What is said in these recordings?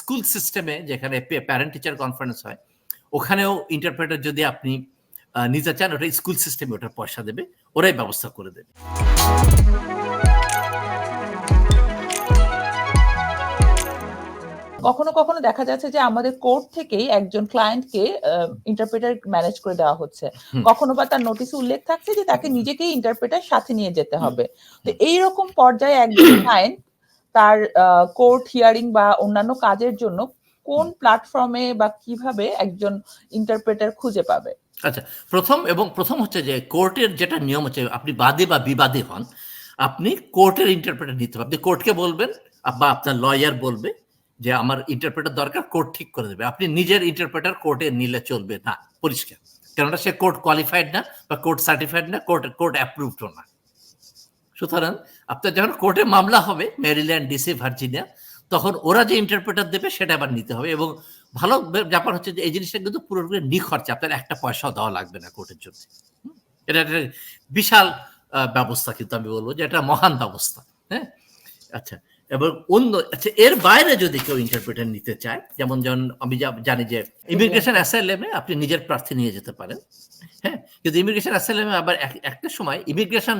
School সিস্টেমে যেখানে parent teacher conference হয় ওখানেও ইন্টারপ্রেটার যদি আপনি নিতে চান ওটা স্কুল সিস্টেমে ওটার পয়সা দেবে ওরাই ব্যবস্থা করে দেবে। কখনো কখনো দেখা যাচ্ছে যে আমাদের কোর্ট থেকেই একজন ক্লায়েন্টকে ইন্টারপ্রেটার ম্যানেজ করে দেওয়া হচ্ছে। কখনো বা তার নোটিশে উল্লেখ থাকছে যে তাকে নিজেকেই ইন্টারপ্রেটার সাথে নিয়ে যেতে হবে। তো এইরকম পর্যায়ে একজন ক্লায়েন্ট তার কোর্ট হিয়ারিং বা অন্যান্য কাজের জন্য কোন প্ল্যাটফর্মে বা কীভাবে একজন ইন্টারপ্রেটার খুঁজে পাবে? আচ্ছা প্রথম এবং প্রথম হচ্ছে যে কোর্টের যেটা নিয়ম হচ্ছে, আপনি বাদে বা বিবাদে হন, আপনি কোর্টের ইন্টারপ্রেটার নিতে হবে। আপনি কোর্টকে বলবেন, বা আপনার লয়ার বলবে যে আমার ইন্টারপ্রেটার দরকার কোর্ট ঠিক করে দেবে। আপনি নিজের ইন্টারপ্রেটার কোর্টে নিলে চলবে না, পরিষ্কার। কেননা সে কোর্ট কোয়ালিফাইড না, বা কোর্ট সার্টিফাইড না কোর্ট কোর্ট অ্যাপ্রুভড না। সুতরাং আপনার যখন কোর্টে মামলা হবে মেরিল্যান্ড ডিসি, ভার্জিনিয়া, তখন ওরা যে ইন্টারপ্রেটার দেবে সেটা আবার নিতে হবে এবং ভালো ব্যাপার হচ্ছে যে এই জিনিসটা কিন্তু পুরোপুরি নিখরচে, আপনার একটা পয়সাও দেওয়া লাগবে না কোর্টের জন্য। এটা একটা বিশাল ব্যবস্থা কিন্তু আমি বলব যে এটা মহান ব্যবস্থা হ্যাঁ? আচ্ছা এবং অন্য আচ্ছা এর বাইরে যদি কেউ ইন্টারপ্রেটার নিতে চায়, যেমন যেমন আমি জানি যে ইমিগ্রেশন অ্যাসাইলেমে আপনি নিজের প্রার্থী নিয়ে যেতে পারেন হ্যাঁ? কিন্তু ইমিগ্রেশন অ্যাসাইলেমে আবার এক- একটা সময় ইমিগ্রেশন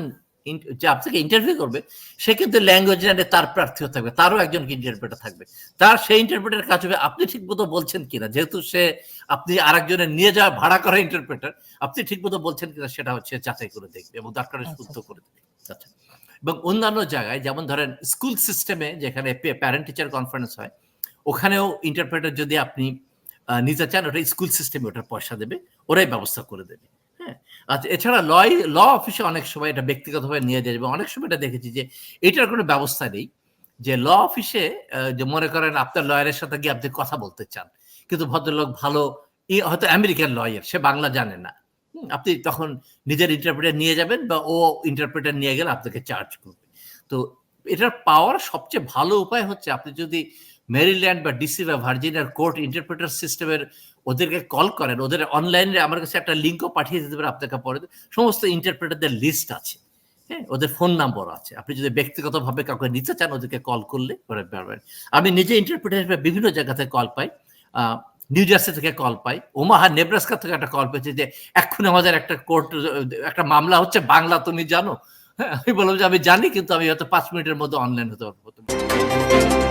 যে আপনাকে ইন্টারভিউ করবে সে কিন্তু ল্যাঙ্গুয়েজ জানে তার প্রার্থীও থাকবে তারও একজন ইন্টারপ্রেটার থাকবে। তার সেই ইন্টারপ্রেটার কাজ হবে আপনি বলছেন কিনা? যেহেতু সে আপনি আরেকজনের নিয়ে যাওয়া ভাড়া করা ইন্টারপ্রেটার আপনি বলছেন কিনা সেটা হচ্ছে যাচাই করে দেখবে এবং দরকার আচ্ছা। শুদ্ধ করে দেবে। আচ্ছা। এবং অন্যান্য জায়গায় যেমন ধরেন স্কুল সিস্টেমে যেখানে প্যারেন্ট টিচার কনফারেন্স হয় ওখানেও ইন্টারপ্রেটার যদি আপনি নিতে চান ওটা স্কুল সিস্টেমে ওটার পয়সা দেবে ওরাই ব্যবস্থা করে দেবে। হ্যাঁ। আচ্ছা এছাড়া লয়, ল অফিসে অনেক সময় এটা ব্যক্তিগতভাবে নিয়ে যায় এবং অনেক সময় এটা দেখেছি যে এটার কোনো ব্যবস্থা নেই যে ল অফিসে যে মনে করেন আপনার লয়ারের সাথে গিয়ে আপনি কথা বলতে চান, কিন্তু ভদ্রলোক ভালো হয়তো আমেরিকান লয়ার, সে বাংলা জানে না। আপনি তখন নিজের ইন্টারপ্রেটার নিয়ে যাবেন বা ও ইন্টারপ্রেটার নিয়ে গেলে আপনাকে চার্জ করবে। তো এটার পাওয়ার সবচেয়ে ভালো উপায় হচ্ছে আপনি যদি মেরিল্যান্ড বা ডিসি বা ভার্জিনিয়ার কোর্ট ইন্টারপ্রেটার সিস্টেমের ওদেরকে কল করেন। ওদের অনলাইনে আমার কাছে একটা লিঙ্কও পাঠিয়ে দিতে পারে আপনাকে পরে। সমস্ত ইন্টারপ্রেটারদের লিস্ট আছে। হ্যাঁ ওদের ফোন নাম্বার আছে। আপনি যদি ব্যক্তিগতভাবে কাউকে নিতে চান, ওদেরকে কল করলে করে পারবেন। আমি নিজে ইন্টারপ্রেটার বিভিন্ন জায়গা থেকে কল পাই। নিউ জার্সি থেকে কল পাই। ওমাহা নেব্রাস্কা থেকে একটা কল পেয়েছি যে, এক্ষুনি আমাদের একটা কোর্ট একটা মামলা হচ্ছে, বাংলা তুমি জানো? হ্যাঁ আমি বললাম যে, আমি জানি, কিন্তু আমি হয়তো পাঁচ মিনিটের মধ্যে অনলাইন হতে পারব।